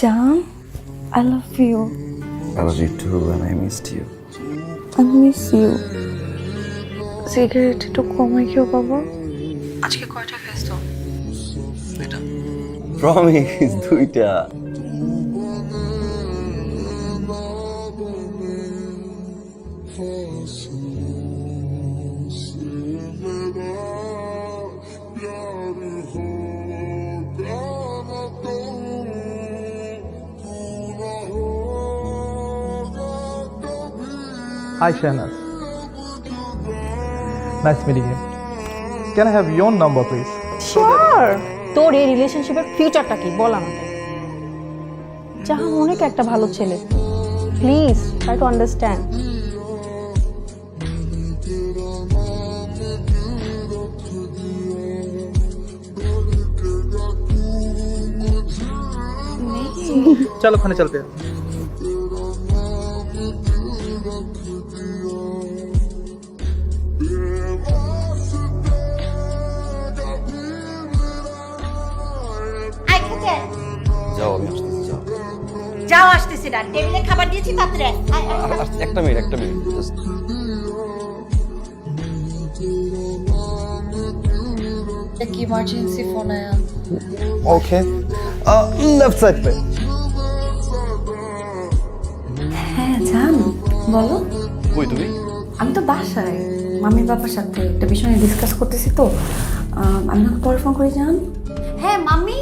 জান I love you I love you too and I missed you. I miss you cigarette একটু কমে খেও বাবা আজকে কয়টা খাইছো Promise, দুইটা Hi Shahnaz. Nice meeting you. Can I have your number please? Sure তোর এই রিলেশনশিপের ফিউচারটা কি? বল আমাকে। যাহা অনেক একটা ভালো ছেলে। প্লিজ ট্রাই টু আন্ডারস্ট্যান্ড চলো ওখানে চলতে। না টেবিলে খাবার দিয়েছি পাত্রে আয়, আয়, আর- আয়। আর- একটা মিনিট একটা মিনিট জাস্ট एक इमरजेंसी फोन आया ओके लेफ्ट साइड पे হ্যাঁ জান বলো কই তুমি আমি তো বাসায় মামির বাবার সাথে একটা বিষয় নিয়ে ডিসকাস করতেছি তো আহ, আমি না পরে ফোন করি জান হ্যাঁ মামি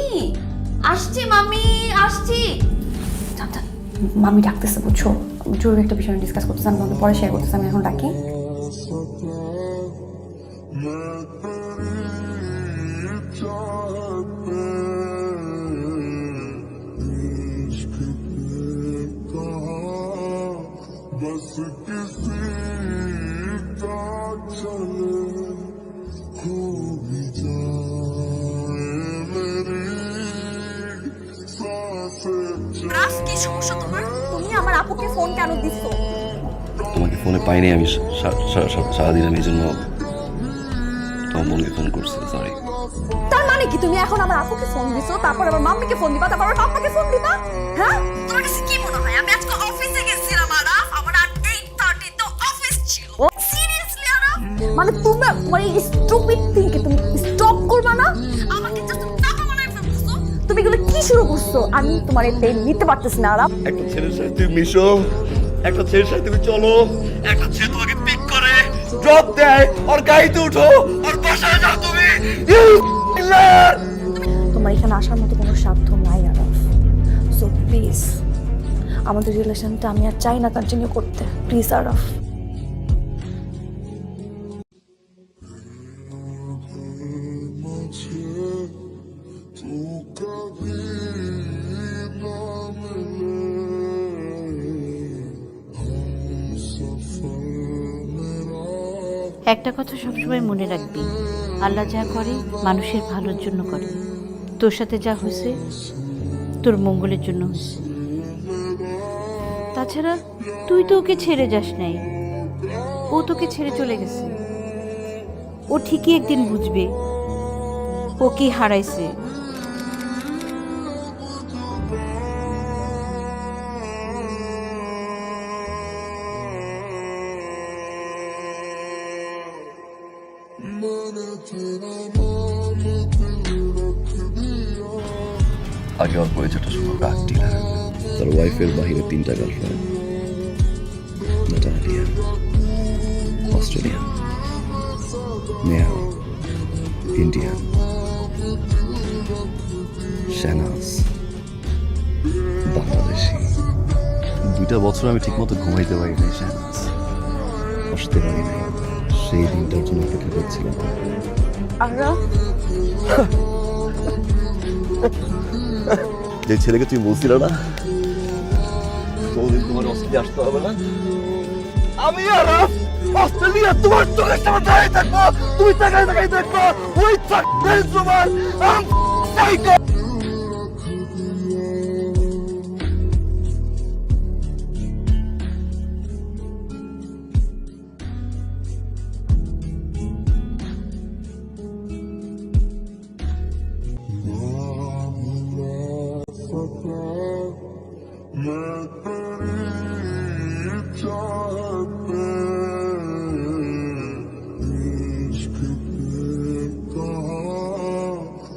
আসছি মামি আসছি জান জান মামি ডাকতেছে বুঝছো জরুরি একটা বিষয় নিয়ে ডিসকাস করতেছে আমি তোমাকে পরে শেয়ার করতেছি আমি এখন ডাকি बस किसी का चले সমস্যা তোমার? তুমি আমার আপুকে ফোন কেন দিছো? তোমাকে ফোনে পাইনি আমি সা- সা- সা- সারাদিন আমি এই জন্য তোমার বোনকে ফোন করছি সরি তার মানে কি? তুমি এখন আমার আপুকে ফোন দিছো তারপর আমার মাম্মিকে ফোন দিবা তারপর আমার পাপাকে ফোন দিবা? হ্যাঁ? তোমার কাছে কি মনে হয়? আমি আজকে অফিসে গেছিলাম আরাফ আমার আর 8:30 তো অফিস ছিল। সিরিয়াসলি আরাফ? মানে তুমি তোমার এই স্টুপিড থিংকে তুমি স্টপ করবা না? শুরু করছ? আমি তোমার এই নিতে পারতেছি না আরাফ একটা ছেলের সাথে তুমি মিশো একটা ছেলের সাথে তুমি চলো একটা ছেলে তোমাকে পিক করে ড্রপ দেয় আর গাড়িতে উঠো আর বাসায় যাও তুমি। তোমার এখানে আসার মতো কোনো সাধ্য নাই আরাফ সো প্লিজ আমাদের রিলেশনটা আমি আর চাই না কন্টিনিউ করতে। প্লিজ আরাফ একটা কথা সবসময় মনে রাখবি। আল্লাহ যা করে, মানুষের ভালোর জন্য করে। তোর সাথে যা হয়েছে, তোর মঙ্গলের জন্য হয়েছে। তাছাড়া তুই তো ওকে ছেড়ে যাস নাই। ও তোকে ছেড়ে চলে গেছে। ও ঠিকই একদিন বুঝবে ও কি হারাইছে। আগে ওর পরিচয়টা শুনো রাগ ডিলার তার ওয়াইফের বাহিরে তিনটা girlfriend Natalia Australian Neha Indian Shahnaz Bangladeshi দুইটা বছর আমি ঠিকমতো ঘুমাইতে পারি নাই শাহনাজ বসতে পারি নাই। সেই দিনটার জন্য অপেক্ষা করছিলাম। যে ছেলেকে তুমি বলছিল না কোনদিন তোমার অস্ট্রেলিয়া আসতে হবে না? আমি আর অস্ট্রেলিয়া তোমার চোখের সামনে দাঁড়িয়ে থাকব তুমি তাকাই তাকাই দেখব ওই থাকবে তোমার Let